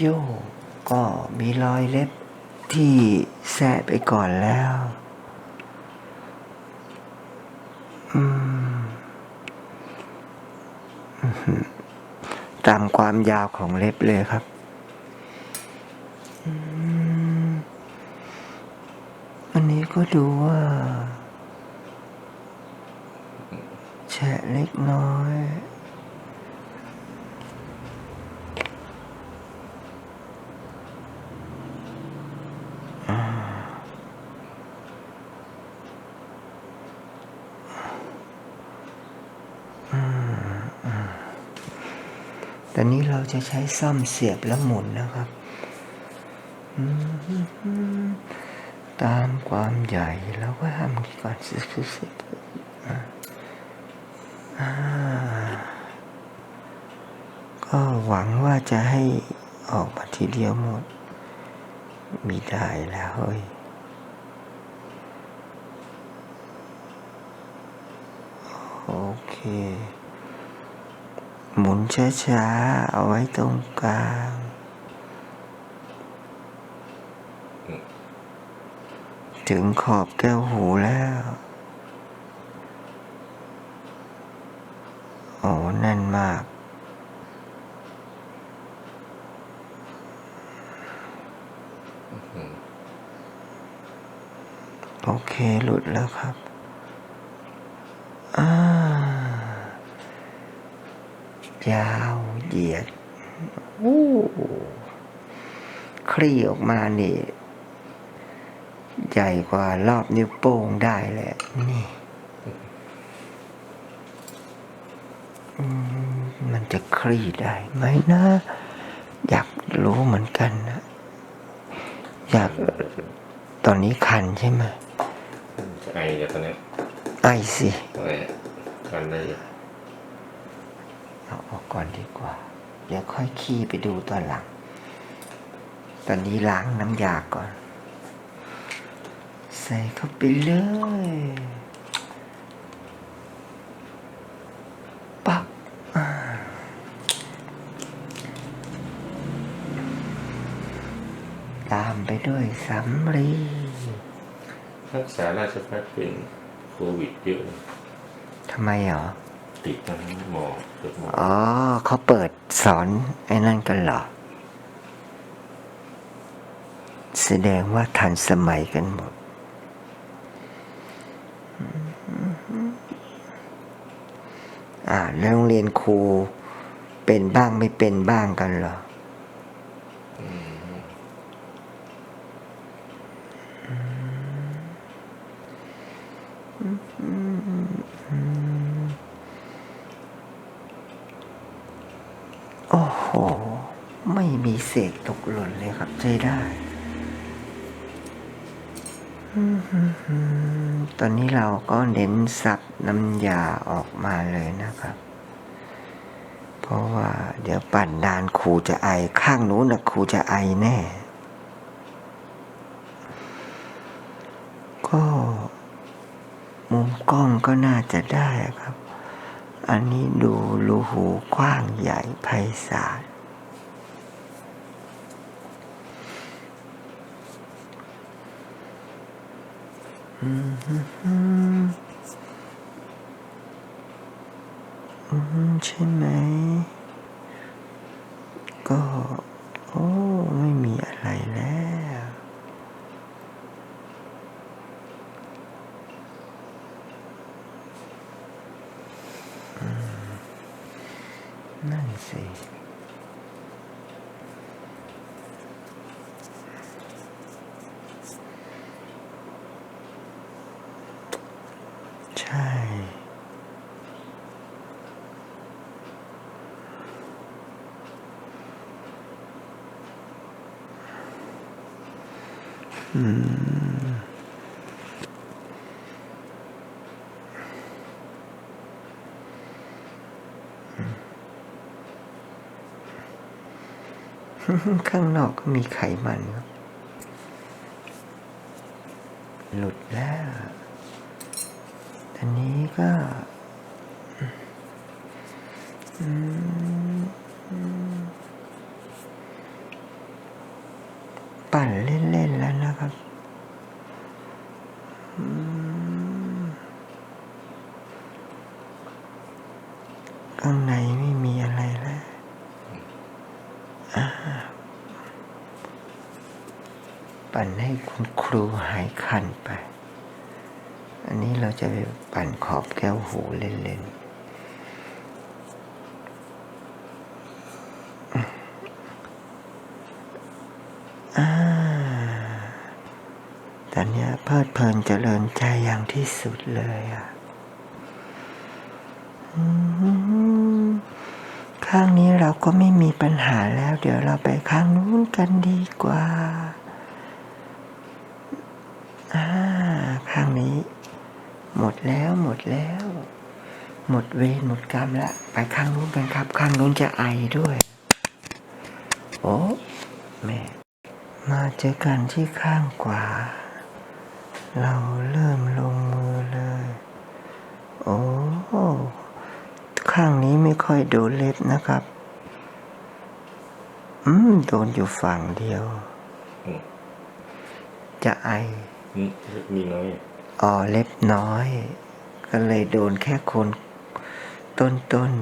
โยกก็มีรอยเล็บที่แสะไปก่อนแล้ว อืมตามความยาวของเล็บเลยครับ อันนี้ก็ดูว่าแฉะเล็กน้อย ตอนนี้เราจะใช้ซ่อมเสียบและหมุนนะครับ ตามความใหญ่แล้วก็ทำก่อนสิบอ่าก็หวังว่าจะให้ออกมาทีเดียวหมด มีได้แล้วเฮ้ยโอเค หมุนช้าๆ เอาไว้ตรงกลาง ถึงขอบแก้วหูแล้วโอ้แน่นมาก โอเค หลุดแล้วครับ อ่า ยาวเหยียดอู้คลี่ออกมานี่ ใหญ่กว่ารอบนิ้วโป้งได้แหละนี่อืมมันจะคลี่ได้ไหมนะ อยากรู้เหมือนกันนะ อยากตอนนี้คันใช่ไหมไอเดี๋ยวตอนนี้ไอสิไอกันได้อยู่ เอาออกก่อนดีกว่า เดี๋ยวค่อยขี้ไปดูตอนหลัง ตอนนี้ล้างน้ำยาก่อน ใส่เข้าไปเลยปักอ่าตามไปด้วยสำลีรักษาราชพัฒเป็นโควิดเยอะเลยทำไมเหรอ ติดทั้งหมอเปิดหมออ๋อเขาเปิดสอนไอ้นั่นกันเหรอ แสดงว่าทันสมัยกันหมด อ่าแล้วโรงเรียนครูเป็นบ้างไม่เป็นบ้างกันเหรอ โอ้โห ไม่มีเศ ษตกหล่นเลยครับใช้ได้ ตอนนี้เราก็เน้นสับน้ำยาออกมาเลยนะครับ เพราะว่าเดี๋ยวปั่นดานครูจะไอข้างนู้นนะครูจะไอแน่ ก็มุมกล้องก็น่าจะได้ครับ อันนี้ดูรูหูกว้างใหญ่ไพศาลอืมฮึฮึอืม ใช่ไหม ก็ โอ้ ไม่มีอะไรแล้ว นั่นสิ ข้างนอกก็มีไขมันครับ หลุดแล้วอันนี้ก็ อืม อืมข้างในไม่มีอะไรแล้วอ่าปั่นให้ คุณครูหายคันไป อันนี้เราจะไปปั่นขอบแก้วหูเล่นๆตอนเนี้ยเพลิดเพลินเจริญใจอย่างที่สุดเลยอะข้างนี้เราก็ไม่มีปัญหาแล้ว เดี๋ยวเราไปข้างนู้นกันดีกว่า อ่า ข้างนี้ หมดแล้วหม ดแล้ว หมดเวรหมดกรรมแล้วไปข้างนู้นกันครับ ข้างนู้นจะไอด้วย โอ้แม่มาเจอกันที่ข้างขวา เราเริ่มลงมือเลย โอ้ข้างนี้ไม่ค่อยโดนเล็บนะครับ อืม โดนอยู่ฝั่งเดียวอืมจะไออืมมีน้อย อ๋อ เล็บน้อย ก็เลยโดนแค่คนต้นต้น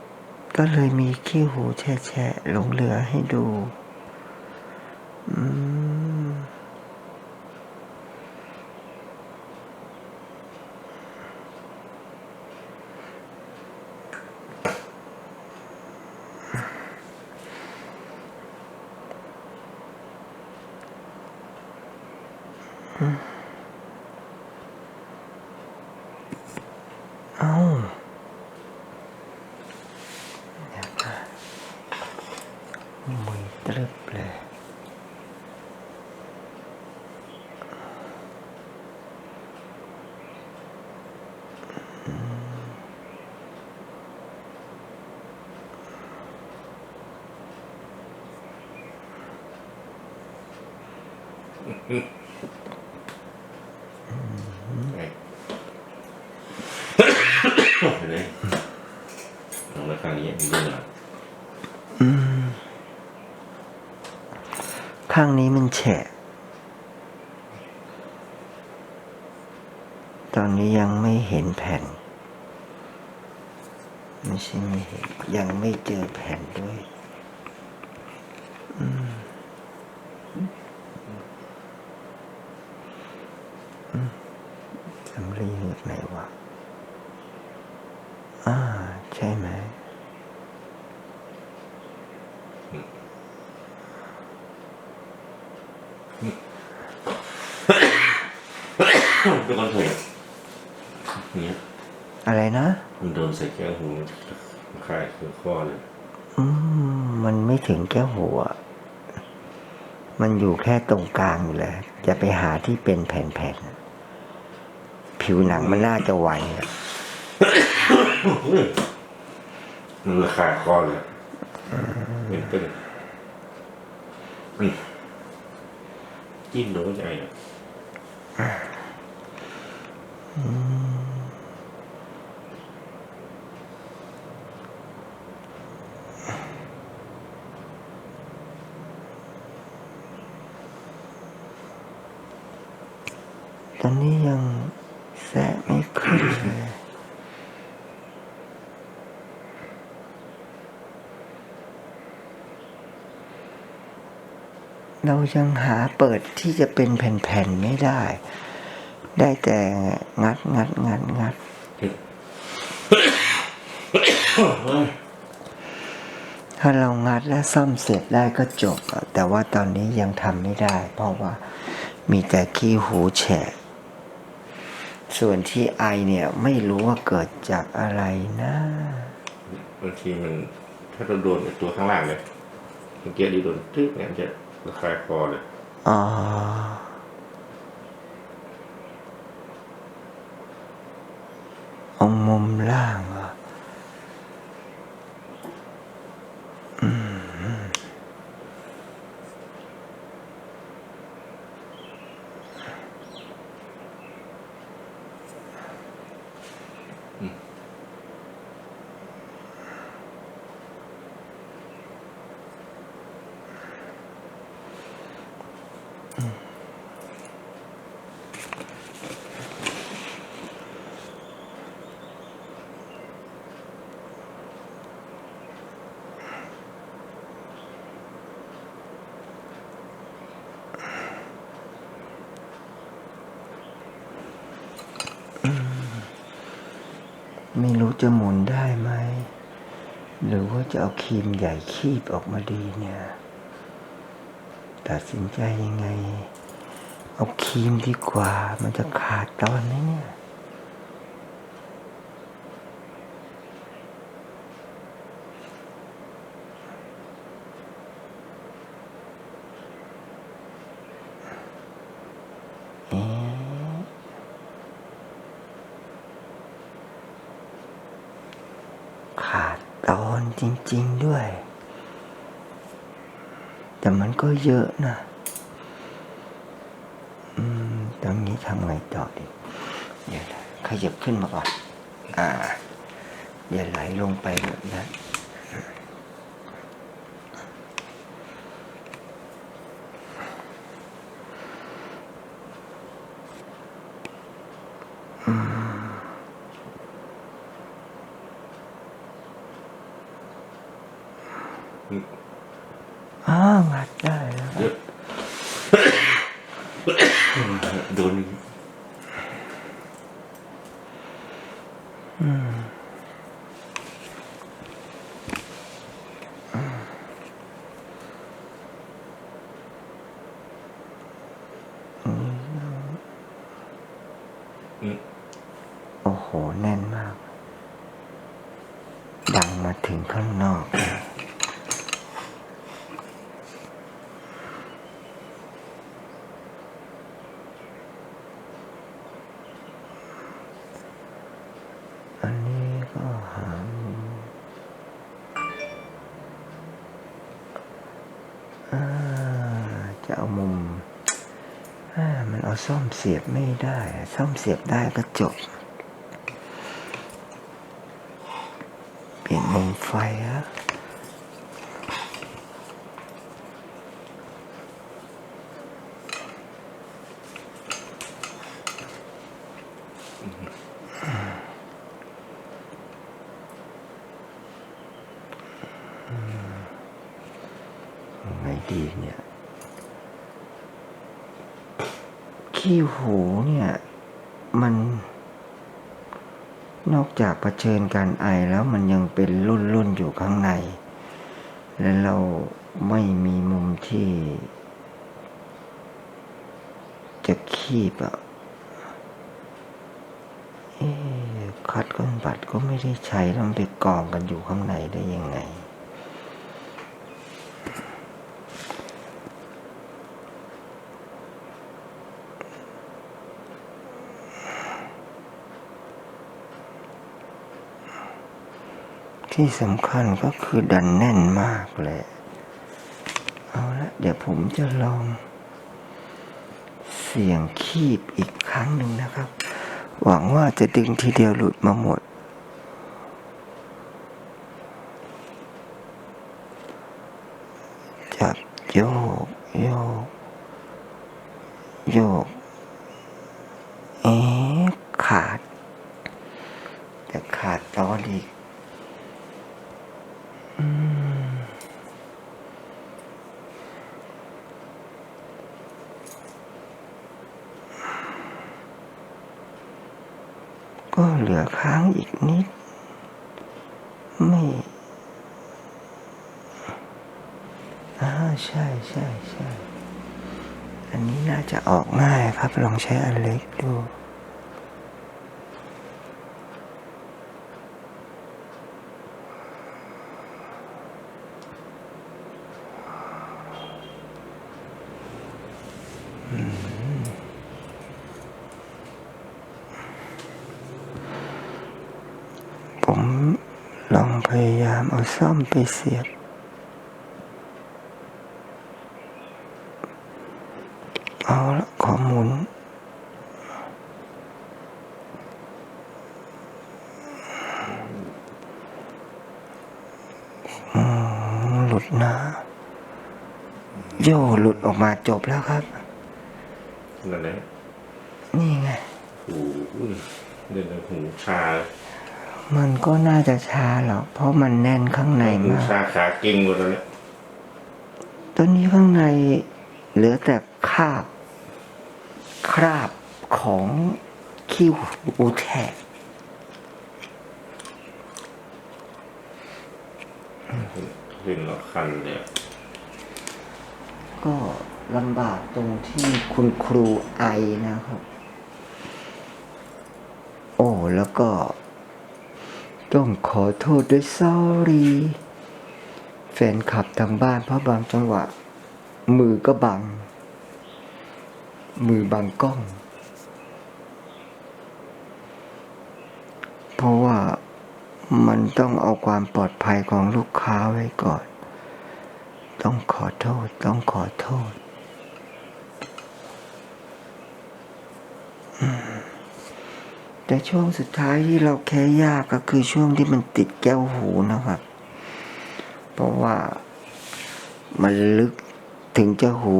ๆก็เลยมีขี้หูแฉะๆหลงเหลือให้ดู อืม เอ้าเดี๋ยวนะมือตรึบเลย ไง เห็นไหมลองมาข้างนี้มีเรื่องอะไรอืมข้างนี้มันแฉะ ตอนนี้ยังไม่เห็นแผ่น ไม่ใช่ไม่เห็น ยังไม่เจอแผ่นด้วย อืมอืม สำลีอยู่ไหนวะอ่าใช่ไหมเป็นคนเถอะอย่างเงี้ยอะไรนะ มันโดนใส่แก้วหูมันคลายคือข้อเลยอืมมันไม่ถึงแก้วหัว มันอยู่แค่ตรงกลางอยู่เลยจะไปหาที่เป็นแผ่นๆ ผิวหนังมันน่าจะไหวอะมันระคายคอเลยเป็นเป็นอืมจิ้มโดนใจอะตอนนี้ยังแสะไม่ขึ้น เรายังหาเปิดที่จะเป็นแผ่นๆไม่ได้ ได้แต่งัดงัดงัดงัดถ้าเรางัดและซ่อมเสร็จได้ก็จบ แต่ว่าตอนนี้ยังทำไม่ได้ เพราะว่ามีแต่ขี้หูแฉะ ส่วนที่ไอเนี่ยไม่รู้ว่าเกิดจากอะไรนะบางทีมันถ้าเราโดนไอ้ตัวข้างล่างเลยเมื่อกี้ดีโดนทึกเนี่ยมันจะระคายคอเลยอ๋อองมุมล่าง จะหมุนได้ไหม หรือว่าจะเอาครีมใหญ่คีบออกมาดีเนี่ย ตัดสินใจยังไง เอาครีมดีกว่า มันจะขาดตอนไหมเนี่ย ขาดตอนจริง ๆด้วย แต่มันก็เยอะนะ อืม ตรงนี้ทำไงต่อดี เดี๋ยวขยับขึ้นมาก่อน อ่าอย่าไหลลงไปแบบนั้น อ้าวงัดได้แล้ว เยอะโดน โอ้โห แน่นมาก ดังมาถึงข้างนอกเลย อันนี้ก็หามุมอ่าจะเอามุมอ่ามันเอาซ่อมเสียบไม่ได้ ซ่อมเสียบได้ก็จบ เปลี่ยนมุมไฟ ไงดีเนี่ย ขี้หูเนี่ย มัน นอกจากเผชิญการไอแล้วมันยังเป็นรุ่นรุ่นอยู่ข้างใน และเราไม่มีมุมที่ จะคีบอะคัดก้นบัตรก็ไม่ได้ใช้แล้วมันไปกองกันอยู่ข้างในได้ยังไง ที่สำคัญก็คือดันแน่นมากเลย เอาละเดี๋ยวผมจะลอง เสียงคีบอีกครั้งหนึ่งนะครับ หวังว่าจะดึงทีเดียวหลุดมาหมดจับโยก โยก โยก เอ๊ะขาด แต่ขาดตอนอีก ก็เหลือค้างอีกนิด ไม่อ่าใช่ใช่ใช่อันนี้น่าจะออกง่ายครับ ลองใช้อันเล็กดู พยายามเอาซ่อมไปเสียบ เอาละขอหมุนอืมหลุดนะ โย่หลุดออกมาจบแล้วครับนั่นแหละนี่ไงหูอุ้ยเดินหูชา มันก็น่าจะชาหรอกเพราะมันแน่นข้างในหูมากชาขาเก่งหมดแล้วเนี่ยตัวนี้ข้างในเหลือแต่คราบ คราบของขี้หูแฉะเห็นแล้วคันเนี่ยก็ลำบากตรงที่คุณครูไอนะครับ โอ้แล้วก็ ต้องขอโทษด้วย sorry แฟนคลับทางบ้านเพราะบางจังหวะ มือก็บัง มือบังกล้อง เพราะว่ามันต้องเอาความปลอดภัยของลูกค้าไว้ก่อน ต้องขอโทษ ต้องขอโทษอืม แต่ช่วงสุดท้ายที่เราแค่ยากก็คือช่วงที่มันติดแก้วหูนะครับ เพราะว่ามันลึกถึงจะหู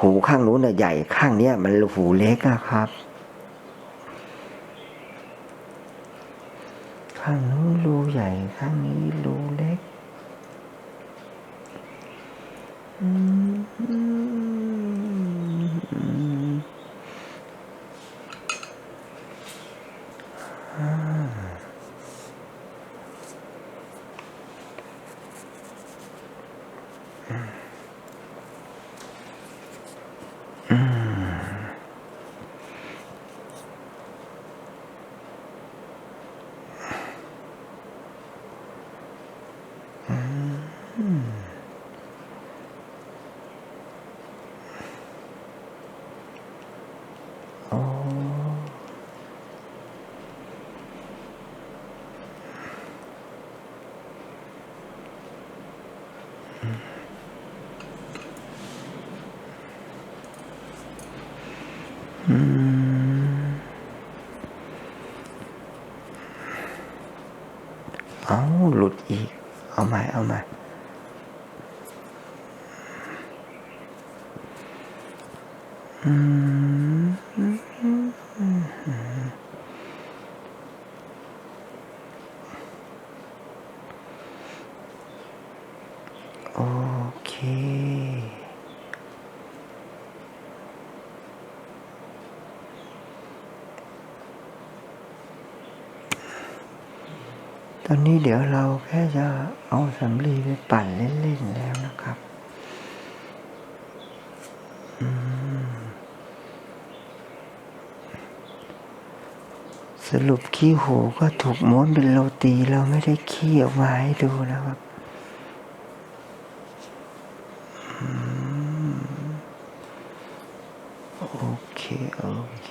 หูข้างนู้นน่ะใหญ่ข้างเนี้ยมันหูเล็กอะครับ ข้างนู้นรูใหญ่ข้างนี้รูเล็ก อืม เอาหลุดอีก เอาใหม่เอาใหม่อืมโอเค อนนี้เดี๋ยวเราแค่จะเอาสำลีไปปั่นเล่นๆแล้วนะครับสรุปขี้หูก็ถูกม้วนเป็นโรตีเราไม่ได้ขี้ออกมาให้ดูนะครับโอเค โอเค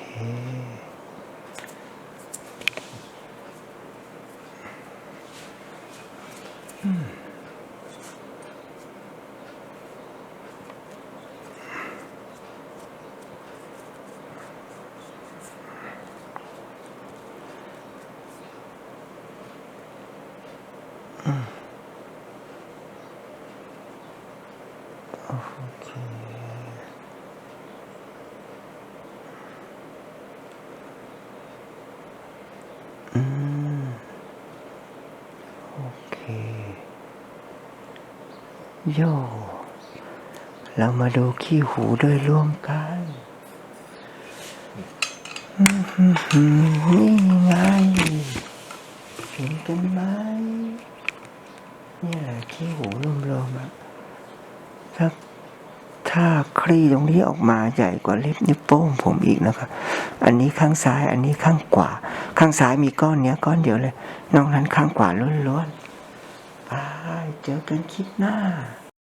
อืม โอเค โย เรามาดูขี้หูโดยร่วมกันนี่ไงเห็นกันไหมนี่แหละขี้หูรวมๆอะถ้าถ้าคลี่ตรงนี้ออกมาใหญ่กว่าเล็บนิ้วโป้งผมอีกนะครับ อันนี้ข้างซ้าย อันนี้ข้างขวา ข้างซ้ายมีก้อนเนี้ยก้อนเดียวเลย นอกนั้นข้างขวาล้วนๆไปเจอกันคลิปหน้า